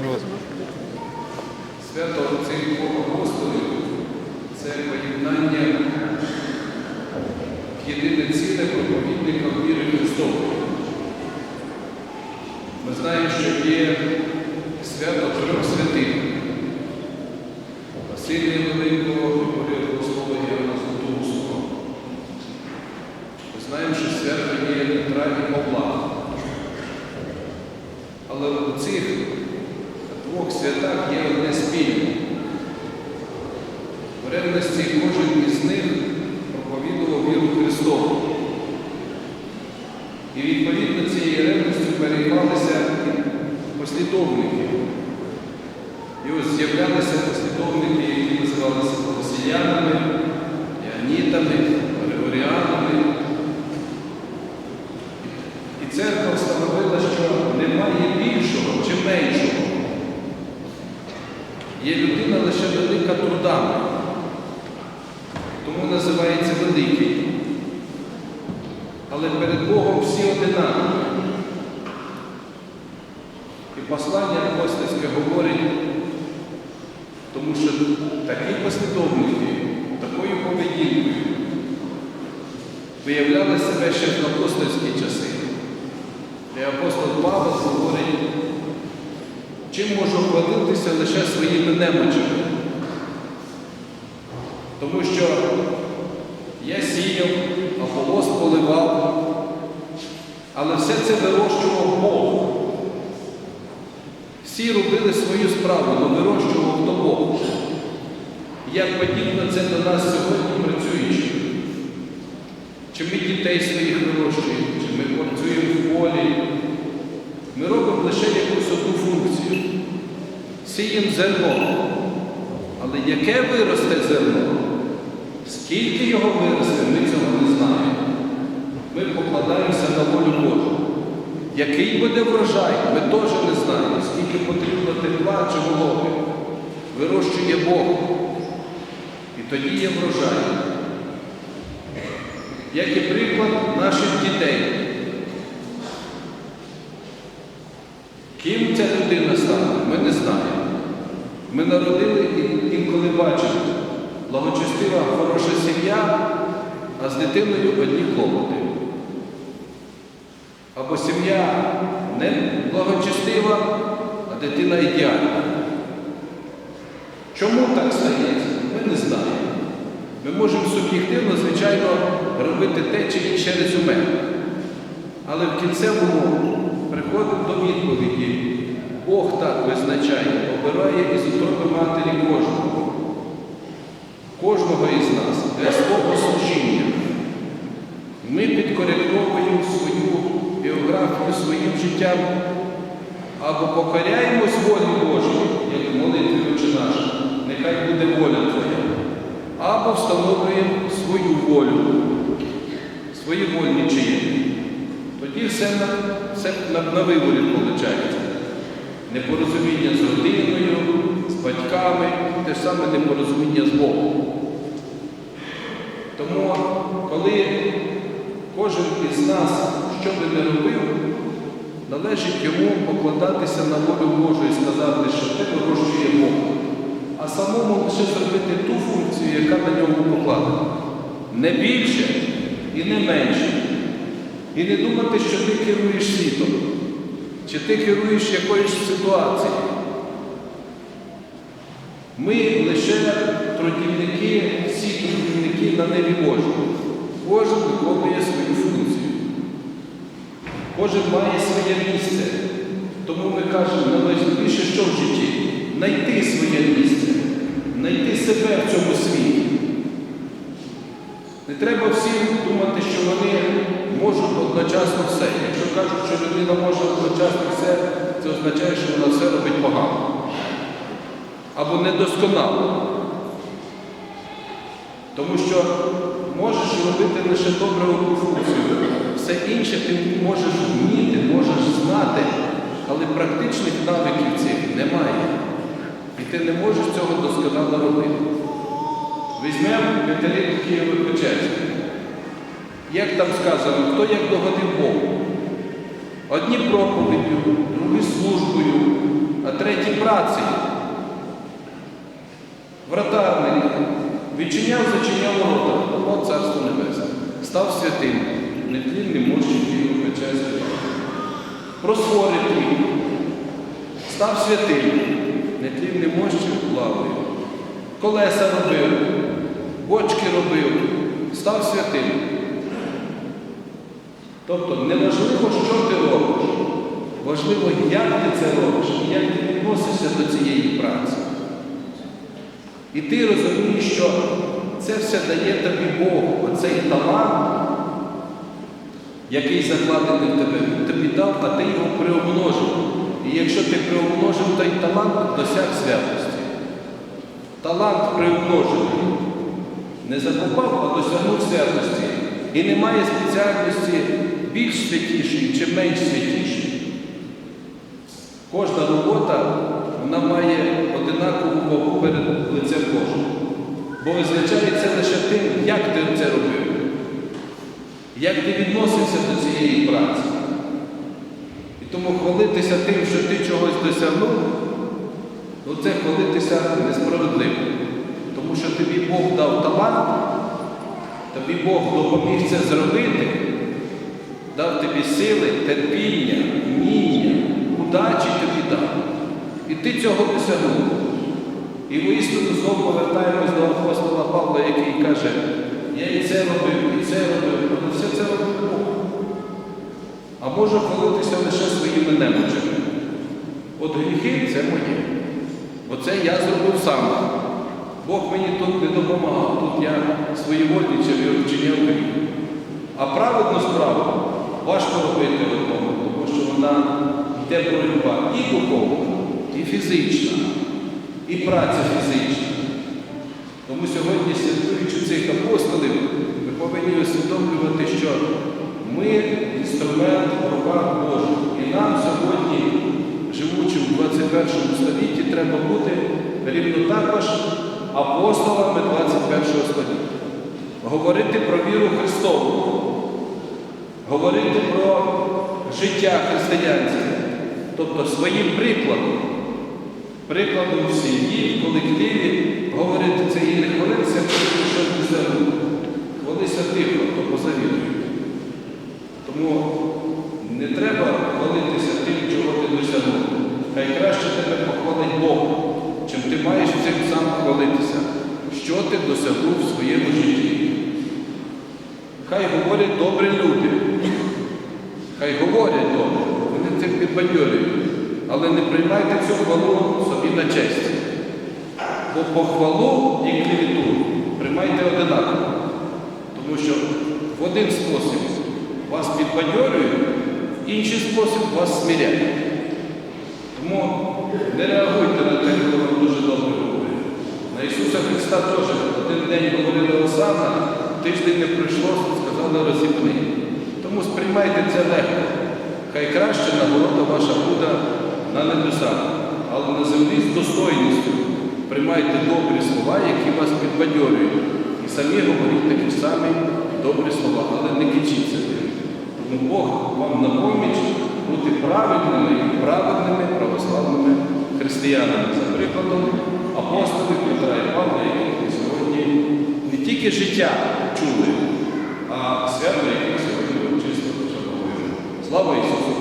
Господи. Свято цих апостолів це поєднання єдине ціле проповідника віри Христової. Ми знаємо, що є свято трьох святих. Василія Великого, Григорія Богослова і Іоанна Златоустого. Ми знаємо, що свято є Петра і Павла. Але у цих двох святах є одне спільне. В ревності кожен із них проповідував віру Христову. І відповідно цієї ревності переймалися послідовники. І ось з'являлися послідовники, які називалися росіянами, іонітами, григоріанами. І церква встановила, що немає більшого чи меншого. Є людина лише велика трудами, Але перед Богом всі одинакові. І послання апостольське говорить, тому що такі послідовники, такою поведінкою виявляли себе ще в апостольські часи. І апостол Павло говорить, чим можу хвалитися лише своїми немочами. Тому що я сіяв, Аполос поливав, але все це вирощував Бог. Всі робили свою справу, але вирощував то Бог. Як подібно це до нас сьогодні працюючи. Чи ми дітей своїх вирощуємо, чи ми працюємо в полі. Ми робимо лише якусь одну функцію. Сіємо зерно. Але яке виросте зерно? Скільки його виросте, ми цього не знаємо. Ми покладаємося на волю Божу. Який буде врожай, ми теж не знаємо, скільки потрібно тепла чи вологи. Вирощує Бог. І тоді є врожай. Як і приклад наших дітей. Ким ця людина стане, ми не знаємо. Ми народили і інколи бачимо благочестива, хороша сім'я, а з дитиною одні клопоти. Або сім'я не благочестива, а дитина ідеальна. Чому так стається? Ми не знаємо. Ми можемо суб'єктивно, звичайно, робити те чи інше резюме. Але в кінцевому приходимо до відповіді. Бог так визначає, обирає із утроби матері кожного. Кожного із нас для свого служіння. Ми підкоректовуємо свою біографію своїм життям або покоряємось волі Божій, як молитві «Отче наш, нехай буде воля Твоя, або встановлюємо свою волю, свої вольні чиї. Тоді все на, все на, на виворі виходить. Непорозуміння з родиною, з батьками, те ж саме непорозуміння з Богом. Тому, коли кожен із нас, що би не робив, належить йому покладатися на волю Божу і сказати, що те вирощує Бог, а самому лише зробити ту функцію, яка на ньому покладена. Не більше і не менше. І не думати, що ти керуєш світом, чи ти керуєш якоюсь ситуацією. Ми лише трудівники, всі трудівники на небі Божому. Кожен виконує свою функцію. Кожен має своє місце. Тому ми кажемо, найважливіше, що в житті знайти своє місце, знайти себе в цьому світі. Не треба всім думати, що вони можуть одночасно все. Якщо кажуть, що людина може одночасно все, це означає, що вона все робить погано. Або недосконало. Тому що можеш робити лише добру функцію. Все інше ти можеш вміти, можеш знати, але практичних навиків цих немає. І ти не можеш цього досконало робити. Візьмемо Катерину Києво-Печерську. Як там сказано, хто як догодив Богу? Одні проповіддю, другі службою, а треті працею. Зачиняв ворота, от царство небесне. Став святим, нетлінним мощі його пече святим. Просвори твій, став святим, нетлінним мощі плавою. Колеса робив, бочки робив, став святим. Тобто неважливо, що ти робиш, важливо, як ти це робиш, як ти відносишся до цієї праці. І ти розумієш, що це все дає тобі Бог, оцей талант, який закладений в тебе, тобі дав, а ти його приумножив. І якщо ти приумножив той талант, досяг святості. Талант приумножений. Не закопав, а досягнув святості. І немає спеціальності більш святішої чи менш святішої. Кожна робота вона має одинакову вагу перед лицем Божим. Бо визначається лише тим, як ти це робив, як ти відносився до цієї праці. І тому хвалитися тим, що ти чогось досягнув, ну це хвалитися несправедливо. Тому що тобі Бог дав талант, тобі Бог допоміг це зробити, дав тобі сили, терпіння, вміння, удачі тобі дав. І ти цього досягнув. І воістину знову повертаємось до апостола Павла, який каже, я і це робив, і це робив, але все це робив Бог. А можу хвалитися лише своїми немочами. От гріхи це моє. Оце я зробив сам. Бог мені тут не допомагав, тут я своєвольничав і вчиняв гріх. А праведну справу важко робити одному, тому що вона йде боротьба і духовна, і фізична, і праця фізична. Тому сьогодні, святкуючи цих апостолів, ми повинні усвідомлювати, що ми інструмент руках Божих. І нам сьогодні, живучи в 21 столітті, треба бути рівно також апостолами 21 століття. Говорити про віру Христову, говорити про життя християнське, тобто своїм прикладом, прикладом в сім'ї, в колективі, говорити це і не хвалитися, коли щось досягнув. Хвалися тихо, то позавідують. Тому не треба хвалитися тим, чого ти досягнув. Хай краще тебе похвалить Бог, чим ти маєш цим сам хвалитися, що ти досягнув в своєму житті. Хай говорять добрі люди. Хай говорять добре, вони цим підбадьорюють. Але не приймайте цю хвалу собі на честь. Бо похвалу і клівіту приймайте одинаково. Тому що в один спосіб вас підбадьорюють, в інший спосіб вас сміряють. Тому не реагуйте на те, коли вам дуже добре говорять. На Ісуса Христа теж один день говорили Осана, тиждень не пройшло, сказали розіпни. Тому сприймайте це легко. Хай краще нагорода ваша буде на небесах, але на землі з достойністю. Приймайте добрі слова, які вас підбадьорюють. І самі говоріть такі самі добрі слова, але не кичіться. Тому Бог вам на поміч бути правильними і праведними православними християнами. За прикладом апостолів Петра і Павла, які сьогодні не тільки життя чули, а свято, яке сьогодні чисто вшановуємо. Слава Ісусу!